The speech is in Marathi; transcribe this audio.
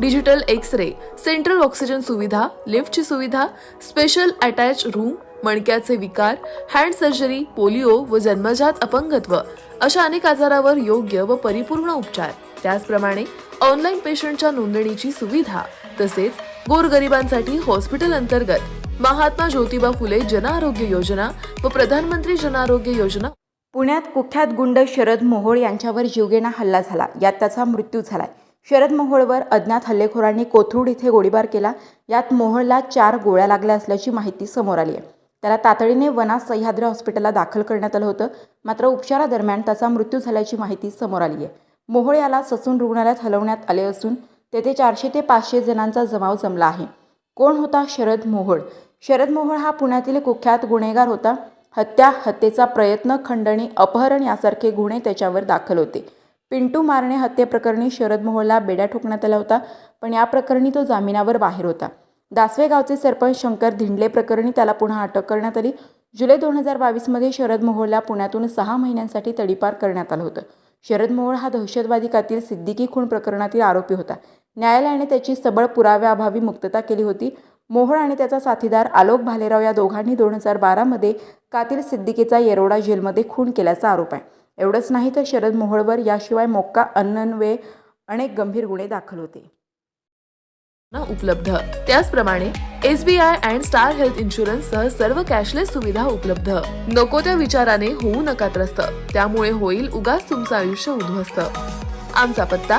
digital X ray central oxygen सुविधा लिफ्टची सुविधा स्पेशल अटॅच रूम मणक्याचे विकार हँड सर्जरी पोलिओ व जन्मजात अपंगत्व अशा अनेक आजारावर योग्य व परिपूर्ण उपचार. त्याचप्रमाणे ऑनलाईन पेशंटच्या नोंदणीची सुविधा तसेच गोरगरिबांसाठी हॉस्पिटल अंतर्गत महात्मा ज्योतिबा फुले जनआरोग्य योजना व प्रधानमंत्री जनआरोग्य योजना. पुण्यात कुख्यात गुंड शरद मोहोळ यांच्यावर जीवघेणा हल्ला झाला. यात त्याचा मृत्यू झालाय. शरद मोहोळवर अज्ञात हल्लेखोरांनी कोथरूड इथे गोळीबार केला. यात मोहोळला चार गोळ्या लागल्या असल्याची माहिती समोर आली आहे. त्याला तातडीने वना सह्याद्री हॉस्पिटलला दाखल करण्यात आलं होतं. मात्र उपचारादरम्यान त्याचा मृत्यू झाल्याची माहिती समोर आली आहे. मोहोळ याला ससून रुग्णालयात हलवण्यात आले असून तेथे चारशे ते पाचशे जणांचा जमाव जमला आहे. कोण होता शरद मोहोळ? शरद मोहोळ हा पुण्यातील कुख्यात गुन्हेगार होता. हत्या हत्येचा प्रयत्न खंडणी अपहरण यासारखे गुन्हे त्याच्यावर दाखल होते. पिंटू मारणे हत्येप्रकरणी शरद मोहोळला बेड्या ठोकण्यात आला होता पण या प्रकरणी तो जामिनावर बाहेर होता. दासवे गावचे सरपंच शंकर धिंडले प्रकरणी त्याला पुन्हा अटक करण्यात आली. जुलै दोन हजार बावीसमध्ये शरद मोहोळला पुण्यातून सहा महिन्यांसाठी तडीपार करण्यात आलं होतं. शरद मोहोळ हा दहशतवादी कातील सिद्दीकी खून प्रकरणातील आरोपी होता. न्यायालयाने त्याची सबळ पुराव्याअभावी मुक्तता केली होती. मोहोळ आणि त्याचा साथीदार आलोक भालेराव या दोघांनी दोन हजार बारामध्ये कातील सिद्दीकीचा येरोडा जेलमध्ये खून केल्याचा आरोप आहे. एवढंच नाही तर शरद मोहोळवर याशिवाय मोक्का अन्नन्वे अनेक गंभीर गुन्हे दाखल होते. ना उपलब्ध. त्याचप्रमाणे S B I and star health insurance सह सर्व कॅशलेस सुविधा उपलब्ध. नको त्या विचाराने होऊ नका त्रस्त. त्यामुळे होईल उगाच तुमचं आयुष्य उद्ध्वस्त. आमचा पत्ता